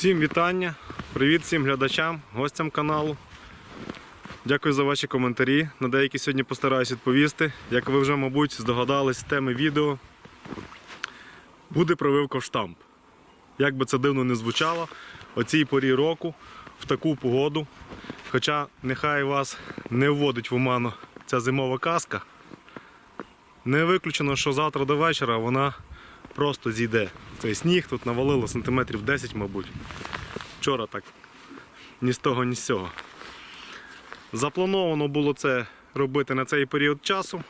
Всім вітання, привіт всім глядачам, гостям каналу. Дякую за ваші коментарі. На деякі сьогодні постараюсь відповісти. Як ви вже, мабуть, здогадались з теми відео, буде прививка в штамп. Як би це дивно не звучало, о цій порі року, в таку погоду. Хоча нехай вас не вводить в оману ця зимова казка. Не виключено, що завтра до вечора вона просто зійде. Цей сніг тут навалило сантиметрів 10, мабуть. Вчора так ні з того, ні з цього. Заплановано було це робити на цей період часу.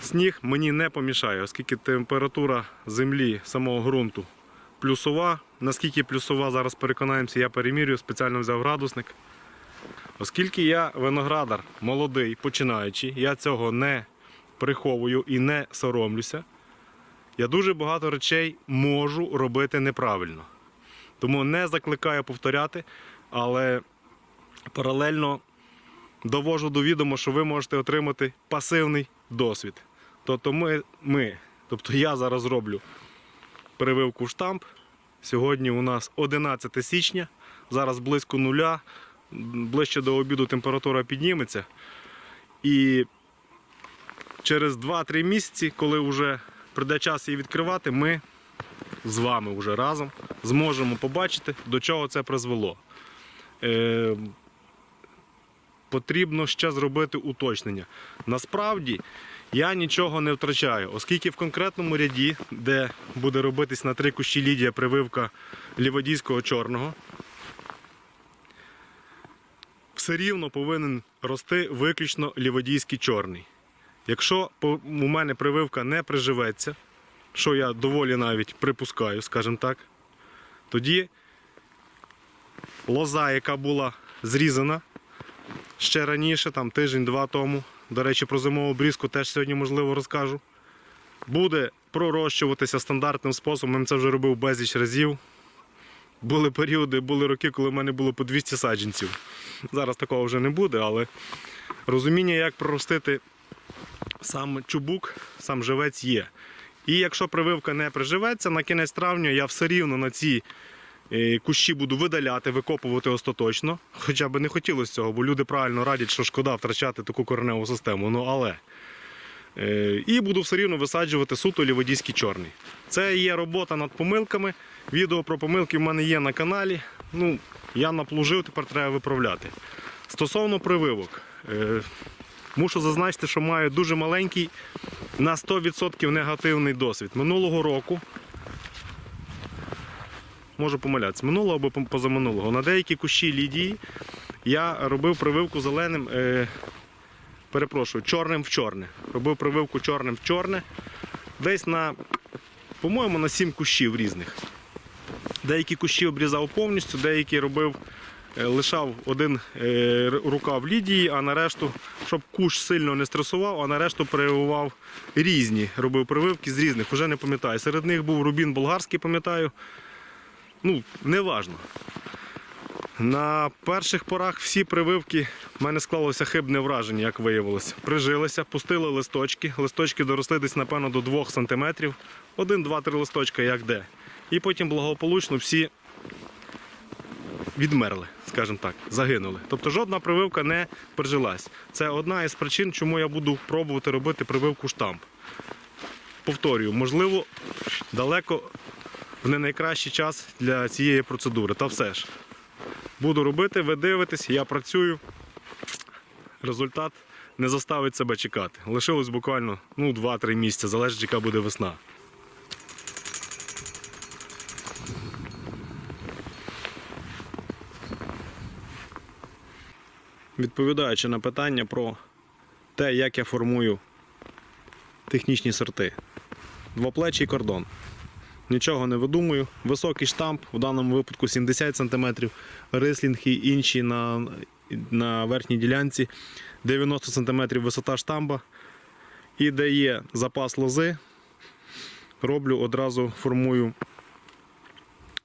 Сніг мені не помішає, оскільки температура землі самого ґрунту плюсова. Наскільки плюсова, зараз переконаємося, я перемірюю, спеціально взяв градусник. Оскільки я виноградар молодий, починаючий, я цього не приховую і не соромлюся. Я дуже багато речей можу робити неправильно. Тому не закликаю повторяти, але паралельно довожу до відома, що ви можете отримати пасивний досвід. Тобто ми, ми, тобто я зараз роблю прививку штамп. Сьогодні у нас 11 січня, зараз близько нуля, ближче до обіду температура підніметься. І через 2-3 місяці, коли вже прийде час її відкривати, ми з вами вже разом зможемо побачити, до чого це призвело. Е, потрібно ще зробити уточнення. Насправді я нічого не втрачаю, оскільки в конкретному ряді, де буде робитись на три кущі лідія прививка ліводійського чорного, все рівно повинен рости виключно ліводійський чорний. Якщо у мене прививка не приживеться, що я доволі навіть припускаю, скажімо так, тоді лоза, яка була зрізана ще раніше, там тиждень-два тому, до речі, про зимову обрізку теж сьогодні можливо розкажу, буде пророщуватися стандартним способом. Це вже робив безліч разів. Були періоди, були роки, коли в мене було по 200 саджанців. Зараз такого вже не буде, але розуміння, як проростити сам чубук, сам живець є. І якщо прививка не приживеться, на кінець травня я все рівно на ці е, кущі буду видаляти, викопувати остаточно. Хоча б не хотілося цього, бо люди правильно радять, що шкода втрачати таку кореневу систему. Ну але. Е, І буду все рівно висаджувати суто ліводійський чорний. Це є робота над помилками. Відео про помилки в мене є на каналі. Ну, я наплужив, тепер треба виправляти. Стосовно прививок, е, мушу зазначити, що маю дуже маленький на 100% негативний досвід. Минулого року, можу помилятися, минулого або позаминулого, на деякі кущі лідії я робив прививку зеленим, е, перепрошую, чорним в чорне. Робив прививку чорним в чорне. Десь на, по-моєму, на 7 кущів різних. Деякі кущі обрізав повністю, деякі робив, лишав один е, рукав лідії, а на решту, щоб кущ сильно не стресував, а на решту прививав різні. Робив прививки з різних, вже не пам'ятаю. Серед них був рубін болгарський, пам'ятаю. Ну, неважно. На перших порах всі прививки в мене склалося хибне враження, як виявилося. Прижилися, пустили листочки. Листочки доросли десь, напевно, до 2 см. Один, два, три листочка, як де. І потім благополучно всі відмерли, скажімо так, загинули. Тобто жодна прививка не прижилась. Це одна із причин, чому я буду пробувати робити прививку штамп. Повторюю, можливо, далеко не найкращий час для цієї процедури. Та все ж. Буду робити, ви дивитесь, я працюю. Результат не заставить себе чекати. Лишилось буквально ну, 2-3 місяці, залежить, яка буде весна. Відповідаючи на питання про те, як я формую технічні сорти. Двоплечий кордон. Нічого не видумую. Високий штамп, в даному випадку 70 см, рислінг і інші на, на верхній ділянці 90 см висота штамба. І де є запас лози, роблю одразу формую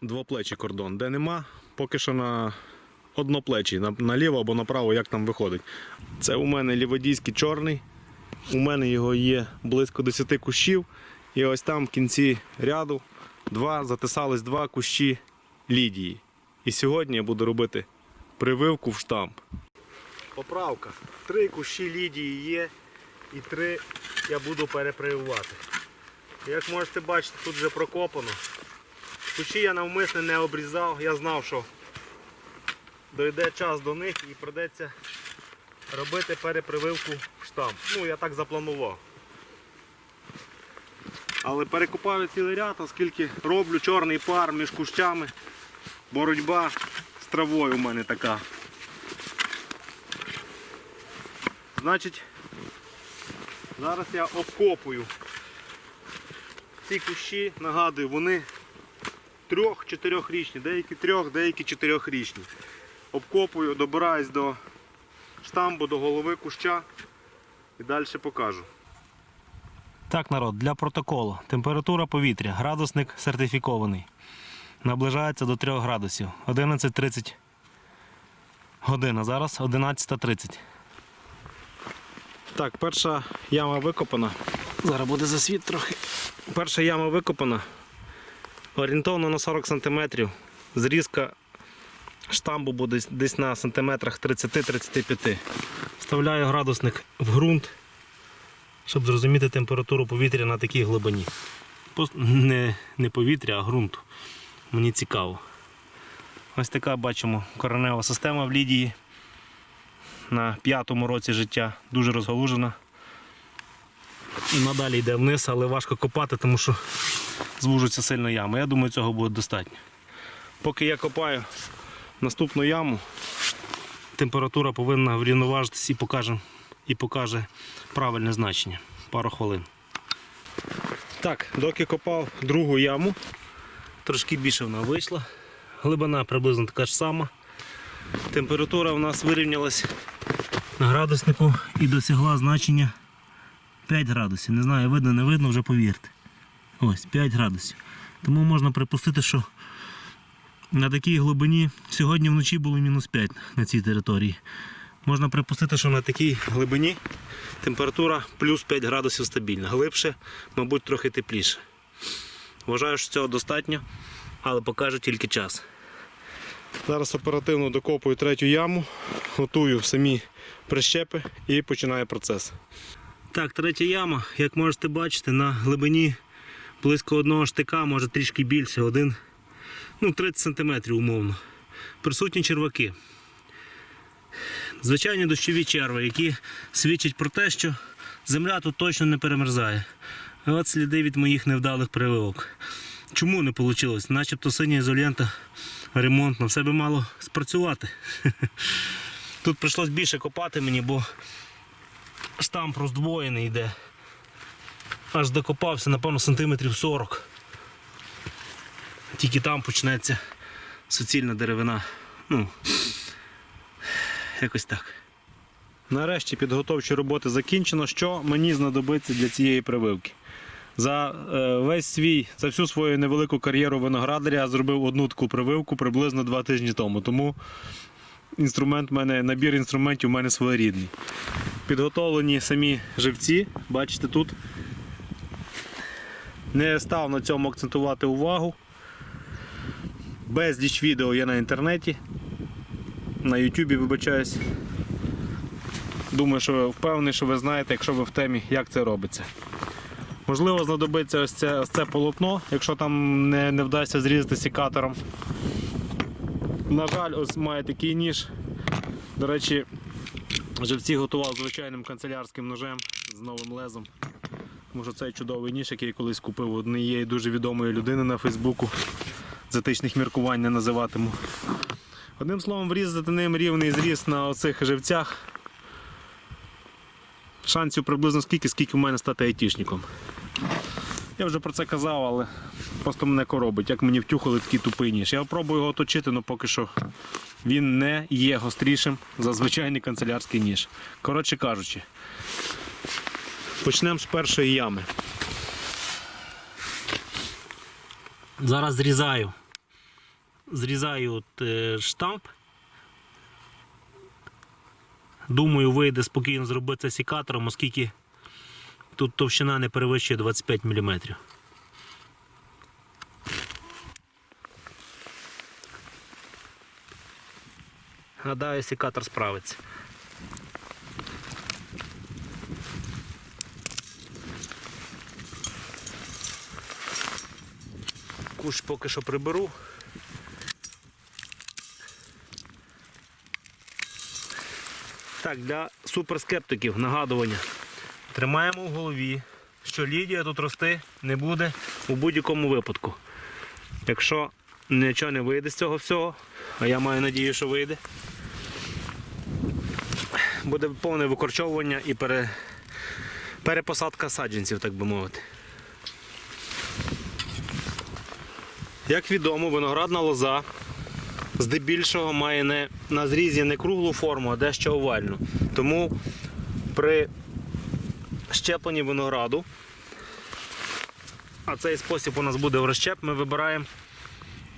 двоплечий кордон. Де нема, поки що на одноплечий, наліво або направо, як там виходить. Це у мене ліводійський чорний. У мене його є близько 10 кущів. І ось там в кінці ряду два, затисались два кущі лідії. І сьогодні я буду робити прививку в штамп. Поправка. Три кущі лідії є і три я буду перепрививати. Як можете бачити, тут вже прокопано. Кущі я навмисно не обрізав, я знав, що дойде час до них і придеться робити перепрививку в штамп. Ну, я так запланував. Але перекопаю цілий ряд, оскільки роблю чорний пар між кущами. Боротьба з травою у мене така. Значить, зараз я обкопую. Ці кущі, нагадую, вони трьох-чотирьохрічні, деякі трьох, деякі чотирьохрічні. Обкопую, добираюсь до штамбу, до голови куща і далі покажу. Так, народ, для протоколу. Температура повітря, градусник сертифікований. Наближається до 3 градусів. 11.30 година. Зараз 11.30. Так, перша яма викопана. Зараз буде засвіт трохи. Перша яма викопана. Орієнтовно на 40 см. Зрізка штамбу буде десь на сантиметрах 30-35. Вставляю градусник в ґрунт, щоб зрозуміти температуру повітря на такій глибині. Не, не повітря, а ґрунту. Мені цікаво. Ось така бачимо коренева система в Лідії на п'ятому році життя, дуже розгалужена. І надалі йде вниз, але важко копати, тому що звужуться сильно ями. Я думаю, цього буде достатньо. Поки я копаю наступну яму, температура повинна врівноважитись і покаже, і покаже правильне значення. Пару хвилин. Так, доки копав другу яму, трошки більше вона вийшла. Глибина приблизно така ж сама. Температура у нас вирівнялась на градуснику і досягла значення 5 градусів. Не знаю, видно, не видно, вже повірте. Ось 5 градусів. Тому можна припустити, що на такій глибині сьогодні вночі було мінус 5 на цій території. Можна припустити, що на такій глибині температура плюс 5 градусів стабільна. Глибше, мабуть, трохи тепліше. Вважаю, що цього достатньо, але покаже тільки час. Зараз оперативно докопую третю яму, готую самі прищепи і починаю процес. Так, третя яма, як можете бачити, на глибині близько одного штика, може трішки більше, ну 30 см умовно. Присутні черваки. Звичайні дощові черви, які свідчать про те, що земля тут точно не перемерзає. От сліди від моїх невдалих прививок. Чому не вийшло? Начебто синя ізолента ремонтна, все би мало спрацювати. Тут прийшлось більше копати мені, бо штамп роздвоєний йде. Аж докопався, напевно, сантиметрів 40. Тільки там почнеться суцільна деревина. Ну, якось так. Нарешті підготовчі роботи закінчено. Що мені знадобиться для цієї прививки? За е, весь свій, за всю свою невелику кар'єру виноградаря я зробив одну таку прививку приблизно два тижні тому. Тому інструмент в мене, набір інструментів у мене своєрідний. Підготовлені самі живці, бачите тут. Не став на цьому акцентувати увагу. Безліч відео є на інтернеті. На Ютубі вибачаюсь. Думаю, що ви впевнений, що ви знаєте, якщо ви в темі, як це робиться. Можливо, знадобиться ось це, ось це полотно, якщо там не, не вдасться зрізати секатором. На жаль, ось має такий ніж. До речі, живці готував звичайним канцелярським ножем з новим лезом. Тому що цей чудовий ніж, який я колись купив у однієї дуже відомої людини на Фейсбуку. З етичних міркувань не називатиму. Одним словом, врізати ним рівний зріз на оцих живцях. Шансів приблизно скільки, скільки в мене стати айтішником. Я вже про це казав, але просто мене коробить, як мені втюхали такий тупий ніж. Я пробую його точити, але поки що він не є гострішим за звичайний канцелярський ніж. Коротше кажучи, почнемо з першої ями. Зараз зрізаю. Зрізаю от е, штамп. Думаю, вийде спокійно зробити це сікатором, оскільки тут товщина не перевищує 25 мм. Гадаю, сікатор справиться. Куш поки що приберу. Так, для суперскептиків нагадування. Тримаємо в голові, що Лідія тут рости не буде у будь-якому випадку. Якщо нічого не вийде з цього всього, а я маю надію, що вийде, буде повне викорчовування і пере... перепосадка саджанців, так би мовити. Як відомо, виноградна лоза здебільшого має не, на зрізі не круглу форму, а дещо овальну. Тому при щепленні винограду, а цей спосіб у нас буде в розщеп, ми вибираємо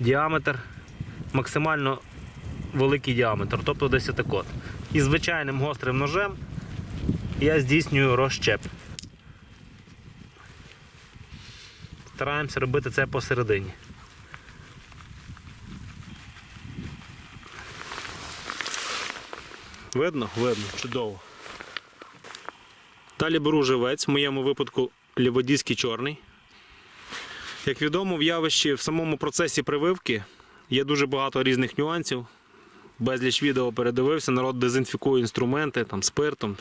діаметр, максимально великий діаметр, тобто 10 кот. І звичайним гострим ножем я здійснюю розщеп. Стараємося робити це посередині. Видно? Видно, чудово. Далі беру живець, в моєму випадку ліводійський чорний. Як відомо, в явищі в самому процесі прививки є дуже багато різних нюансів. Безліч відео передивився, народ дезінфікує інструменти там, спиртом,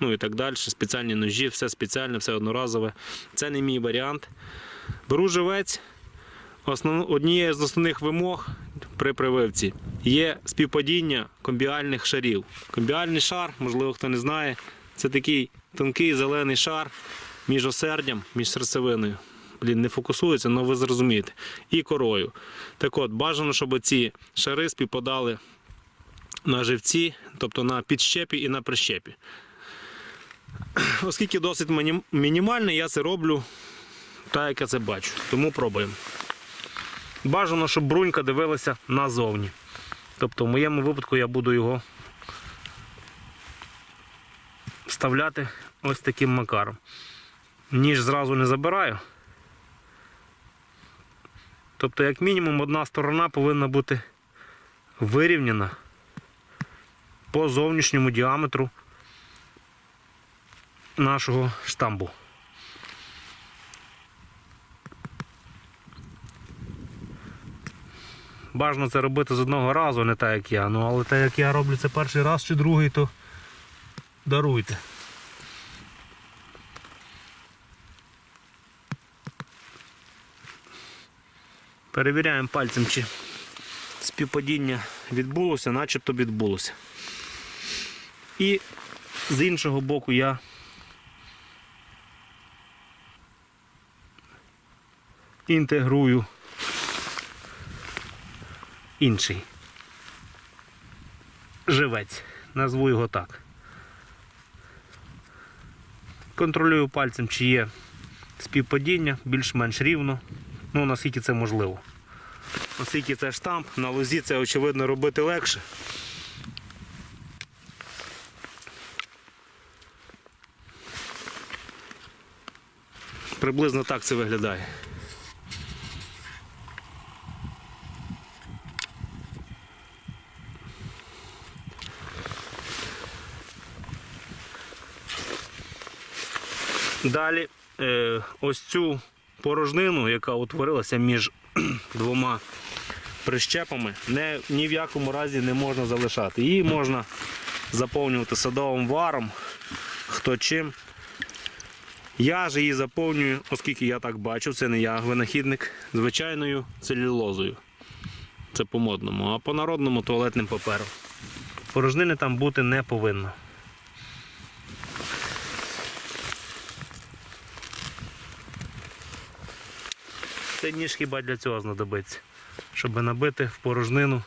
ну і так далі. Спеціальні ножі, все спеціальне, все одноразове. Це не мій варіант. Беру живець. Основ... Однією з основних вимог при прививці є співпадіння комбіальних шарів. Комбіальний шар, можливо, хто не знає, це такий тонкий зелений шар між осердям, між серцевиною. Блін, не фокусується, але ви зрозумієте. І корою. Так от, бажано, щоб ці шари співпадали на живці, тобто на підщепі і на прищепі. Оскільки досить мінімальний, я це роблю так, як я це бачу. Тому пробуємо. Бажано, щоб брунька дивилася назовні. Тобто в моєму випадку я буду його вставляти ось таким макаром. Ніж зразу не забираю. Тобто, як мінімум, одна сторона повинна бути вирівняна по зовнішньому діаметру нашого штамбу. Бажано це робити з одного разу, не так як я. Ну, але так як я роблю це перший раз чи другий, то даруйте. Перевіряємо пальцем, чи співпадіння відбулося, начебто відбулося. І з іншого боку я інтегрую інший живець, назву його так. Контролюю пальцем, чи є співпадіння, більш-менш рівно, ну наскільки це можливо. Оскільки це штамп, на лозі це очевидно робити легше. Приблизно так це виглядає. Далі е, ось цю порожнину, яка утворилася між двома прищепами, не, ні в якому разі не можна залишати. Її можна заповнювати садовим варом, хто чим. Я ж її заповнюю, оскільки я так бачу, це не я винахідник, звичайною целюлозою. Це по-модному, а по-народному туалетним папером. Порожнини там бути не повинно. Цей ніж хіба для цього знадобиться, щоб набити в порожнину.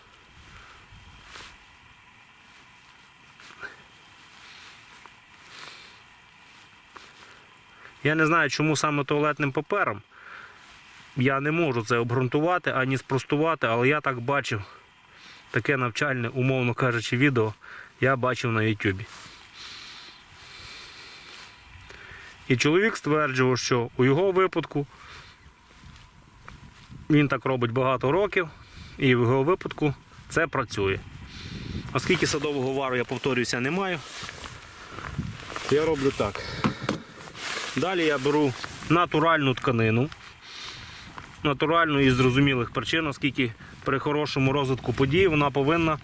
Я не знаю, чому саме туалетним папером. Я не можу це обґрунтувати ані спростувати, але я так бачив таке навчальне, умовно кажучи, відео я бачив на YouTube. І чоловік стверджував, що у його випадку він так робить багато років, і в його випадку це працює. Оскільки садового вару, я повторююся, не маю, я роблю так. Далі я беру натуральну тканину. Натуральну із зрозумілих причин, оскільки при хорошому розвитку подій вона повинна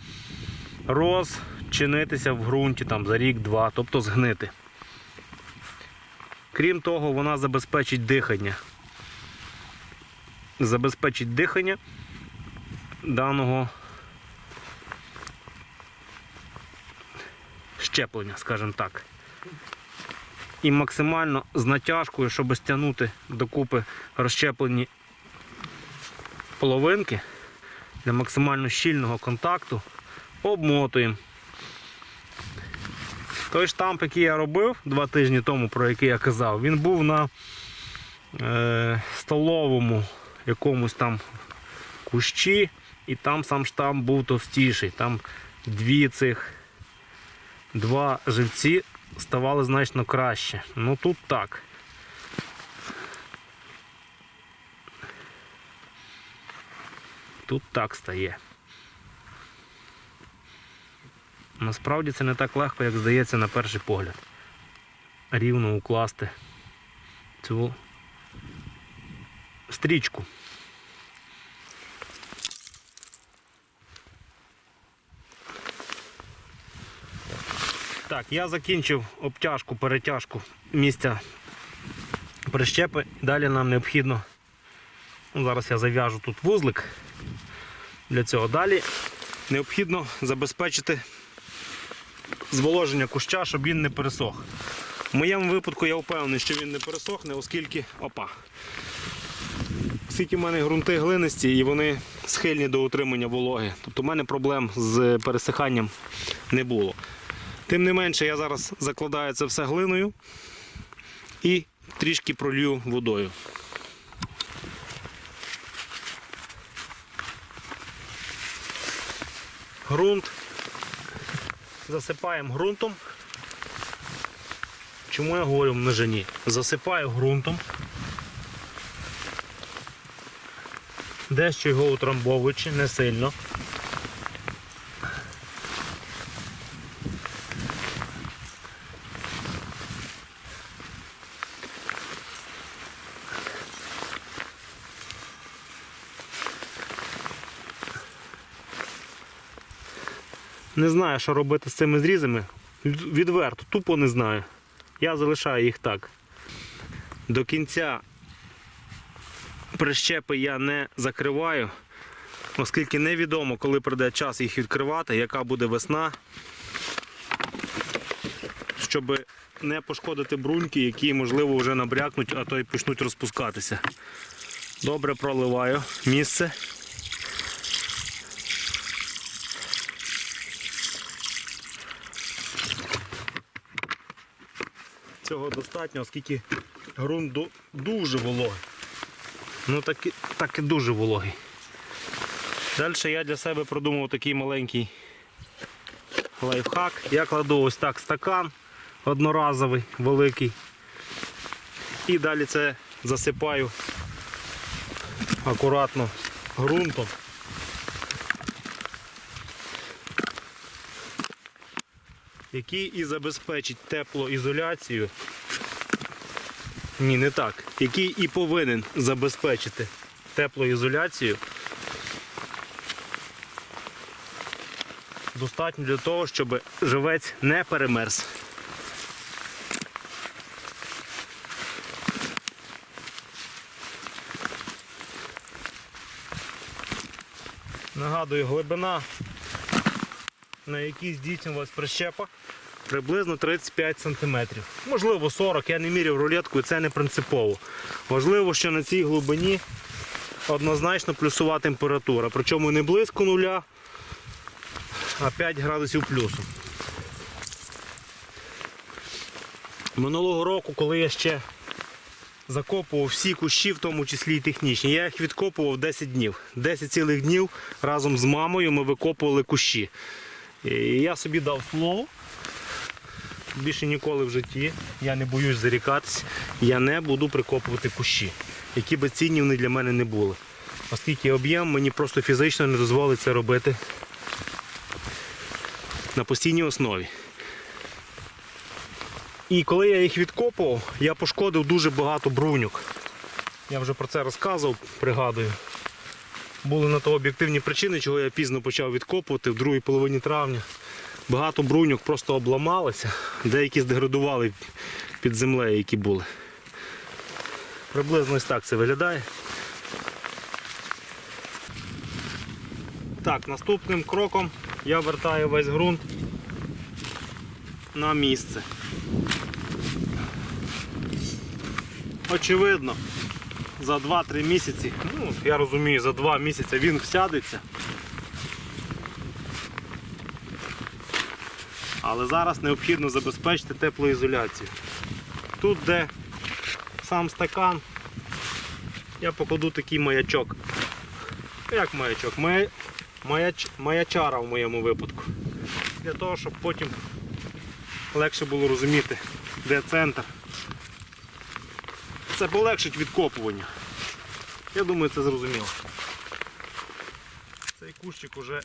розчинитися в ґрунті там, за рік-два, тобто згнити. Крім того, вона забезпечить дихання. Забезпечить дихання даного щеплення, скажімо так. І максимально з натяжкою, щоб стягнути докупи розщеплені половинки для максимально щільного контакту, обмотуємо. Той штамп, який я робив два тижні тому, про який я казав, він був на е, столовому якомусь там кущі, і там сам штамп був товстіший. Там дві цих два живці ставали значно краще. Ну тут так. Тут так стає. Насправді це не так легко, як здається на перший погляд. Рівно укласти цю стрічку. Так, я закінчив обтяжку, перетяжку місця прищепи. Далі нам необхідно. Ну, зараз я зав'яжу тут вузлик. Для цього далі необхідно забезпечити зволоження куща, щоб він не пересох. В моєму випадку я впевнений, що він не пересохне, оскільки опа. Оскільки в мене ґрунти глинисті і вони схильні до утримання вологи. Тобто в мене проблем з пересиханням не було. Тим не менше, я зараз закладаю це все глиною і трішки пролью водою. Грунт засипаємо ґрунтом. Чому я говорю в множині? Засипаю ґрунтом. Дещо його утрамбовуючи, не сильно. Не знаю, що робити з цими зрізами. Відверто, тупо не знаю. Я залишаю їх так. До кінця прищепи я не закриваю, оскільки невідомо, коли прийде час їх відкривати, яка буде весна, щоб не пошкодити бруньки, які, можливо, вже набрякнуть, а то й почнуть розпускатися. Добре проливаю місце. Цього достатньо, оскільки ґрунт дуже вологий. Ну так і, так і дуже вологий. Далі я для себе продумав такий маленький лайфхак. Я кладу ось так стакан одноразовий, великий. І далі це засипаю акуратно ґрунтом. який і забезпечить теплоізоляцію. Ні, не так. Який і повинен забезпечити теплоізоляцію. Достатньо для того, щоб живець не перемерз. Нагадую, глибина на якій здійснювалась прищепа, приблизно 35 см. Можливо 40, я не міряв рулеткою, це не принципово. Важливо, що на цій глибині однозначно плюсова температура. Причому не близько нуля, а 5 градусів плюсу. Минулого року, коли я ще закопував всі кущі, в тому числі і технічні, я їх відкопував 10 днів. 10 цілих днів разом з мамою ми викопували кущі. І я собі дав слово. Більше ніколи в житті я не боюсь зарікатись, я не буду прикопувати кущі, які би цінні вони для мене не були. Оскільки об'єм мені просто фізично не дозволить це робити на постійній основі. І коли я їх відкопував, я пошкодив дуже багато бруньок. Я вже про це розказував, пригадую. Були на то об'єктивні причини, чого я пізно почав відкопувати в другій половині травня. Багато бруньок просто обламалися, деякі здеградували під землею, які були. Приблизно ось так це виглядає. Так, наступним кроком я вертаю весь ґрунт на місце. Очевидно, за 2-3 місяці, ну, я розумію, за 2 місяці він всядеться. Але зараз необхідно забезпечити теплоізоляцію. Тут, де сам стакан, я покладу такий маячок. Як маячок? Мая... Маяч... Маячара в моєму випадку. Для того, щоб потім легше було розуміти, де центр. Це полегшить відкопування. Я думаю, це зрозуміло. Цей кущик уже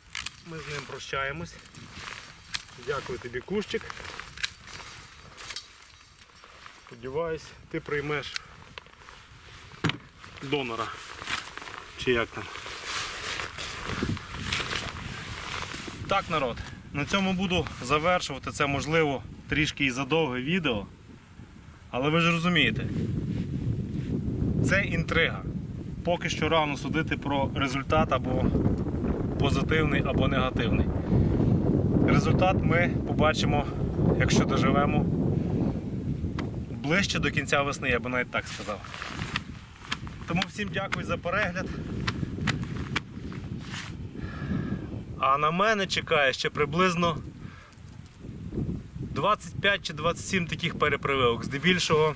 ми з ним прощаємось. Дякую тобі, кущик. Сподіваюсь, ти приймеш донора. Чи як там? Так, народ. На цьому буду завершувати. Це можливо трішки і задовге відео. Але ви ж розумієте, це інтрига. Поки що рано судити про результат або позитивний, або негативний. Результат ми побачимо, якщо доживемо ближче до кінця весни, я би навіть так сказав. Тому всім дякую за перегляд. А на мене чекає ще приблизно 25 чи 27 таких перепрививок. Здебільшого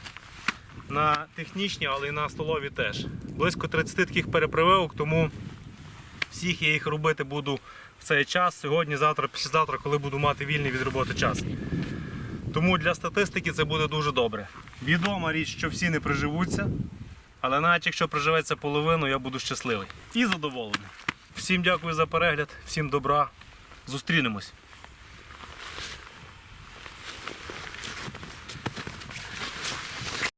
на технічні, але і на столові теж. Близько 30 таких перепрививок, тому всіх я їх робити буду цей час, сьогодні, завтра, післязавтра, коли буду мати вільний від роботи час. Тому для статистики це буде дуже добре. Відома річ, що всі не приживуться, але навіть якщо приживеться половину, я буду щасливий і задоволений. Всім дякую за перегляд, всім добра. Зустрінемось.